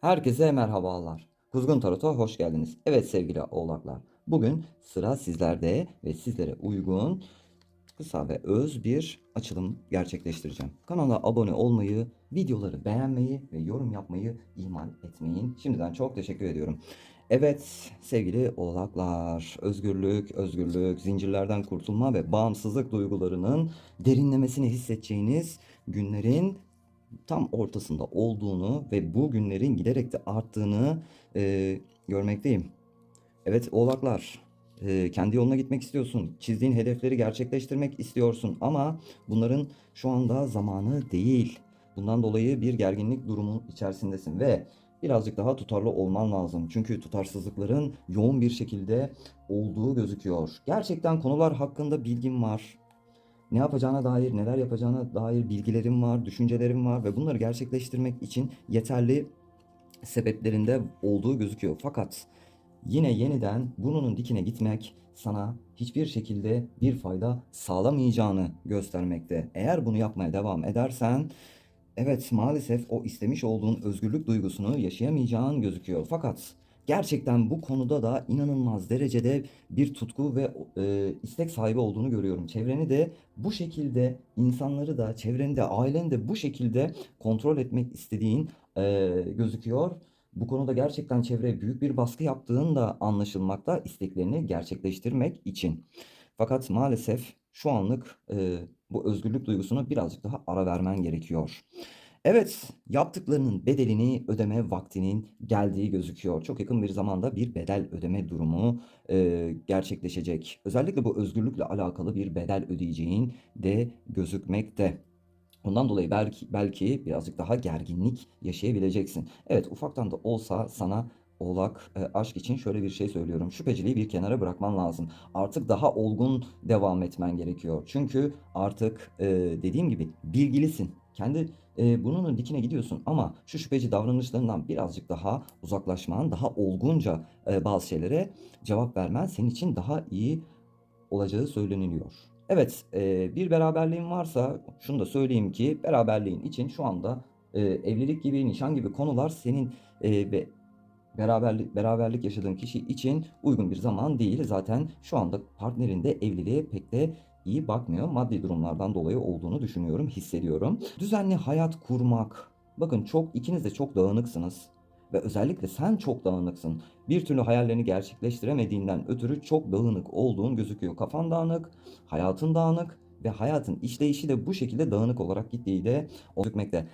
Herkese merhabalar. Kuzgun Tarot'a hoş geldiniz. Evet sevgili oğlaklar. Bugün sıra sizlerde ve sizlere uygun kısa ve öz bir açılım gerçekleştireceğim. Kanala abone olmayı, videoları beğenmeyi ve yorum yapmayı ihmal etmeyin. Şimdiden çok teşekkür ediyorum. Evet sevgili oğlaklar, özgürlük, özgürlük, zincirlerden kurtulma ve bağımsızlık duygularının derinlemesini hissedeceğiniz günlerin tam ortasında olduğunu ve bu günlerin giderek de arttığını e, görmekteyim. Evet oğlaklar, e, kendi yoluna gitmek istiyorsun. Çizdiğin hedefleri gerçekleştirmek istiyorsun ama bunların şu anda zamanı değil. Bundan dolayı bir gerginlik durumu içerisindesin ve birazcık daha tutarlı olman lazım. Çünkü tutarsızlıkların yoğun bir şekilde olduğu gözüküyor. Gerçekten konular hakkında bilgin var ne yapacağına dair, neler yapacağına dair bilgilerim var, düşüncelerim var ve bunları gerçekleştirmek için yeterli sebeplerinde olduğu gözüküyor. Fakat yine yeniden burnunun dikine gitmek sana hiçbir şekilde bir fayda sağlamayacağını göstermekte. Eğer bunu yapmaya devam edersen evet maalesef o istemiş olduğun özgürlük duygusunu yaşayamayacağın gözüküyor. Fakat gerçekten bu konuda da inanılmaz derecede bir tutku ve e, istek sahibi olduğunu görüyorum. Çevreni de bu şekilde insanları da çevreni de aileni de bu şekilde kontrol etmek istediğin e, gözüküyor. Bu konuda gerçekten çevreye büyük bir baskı yaptığın da anlaşılmakta isteklerini gerçekleştirmek için. Fakat maalesef şu anlık e, bu özgürlük duygusunu birazcık daha ara vermen gerekiyor. Evet, yaptıklarının bedelini ödeme vaktinin geldiği gözüküyor. Çok yakın bir zamanda bir bedel ödeme durumu e, gerçekleşecek. Özellikle bu özgürlükle alakalı bir bedel ödeyeceğin de gözükmekte. Ondan dolayı belki belki birazcık daha gerginlik yaşayabileceksin. Evet, ufaktan da olsa sana Oğlak e, aşk için şöyle bir şey söylüyorum. Şüpheciliği bir kenara bırakman lazım. Artık daha olgun devam etmen gerekiyor. Çünkü artık e, dediğim gibi bilgilisin. Kendi e, burnunun dikine gidiyorsun ama şu şüpheci davranışlarından birazcık daha uzaklaşman, daha olgunca e, bazı şeylere cevap vermen senin için daha iyi olacağı söyleniliyor. Evet, e, bir beraberliğin varsa şunu da söyleyeyim ki beraberliğin için şu anda e, evlilik gibi, nişan gibi konular senin e, ve beraberlik beraberlik yaşadığın kişi için uygun bir zaman değil. Zaten şu anda partnerin de evliliğe pek de iyi bakmıyor. Maddi durumlardan dolayı olduğunu düşünüyorum, hissediyorum. Düzenli hayat kurmak. Bakın çok ikiniz de çok dağınıksınız. Ve özellikle sen çok dağınıksın. Bir türlü hayallerini gerçekleştiremediğinden ötürü çok dağınık olduğun gözüküyor. Kafan dağınık, hayatın dağınık ve hayatın işleyişi de bu şekilde dağınık olarak gittiği de gözükmekte.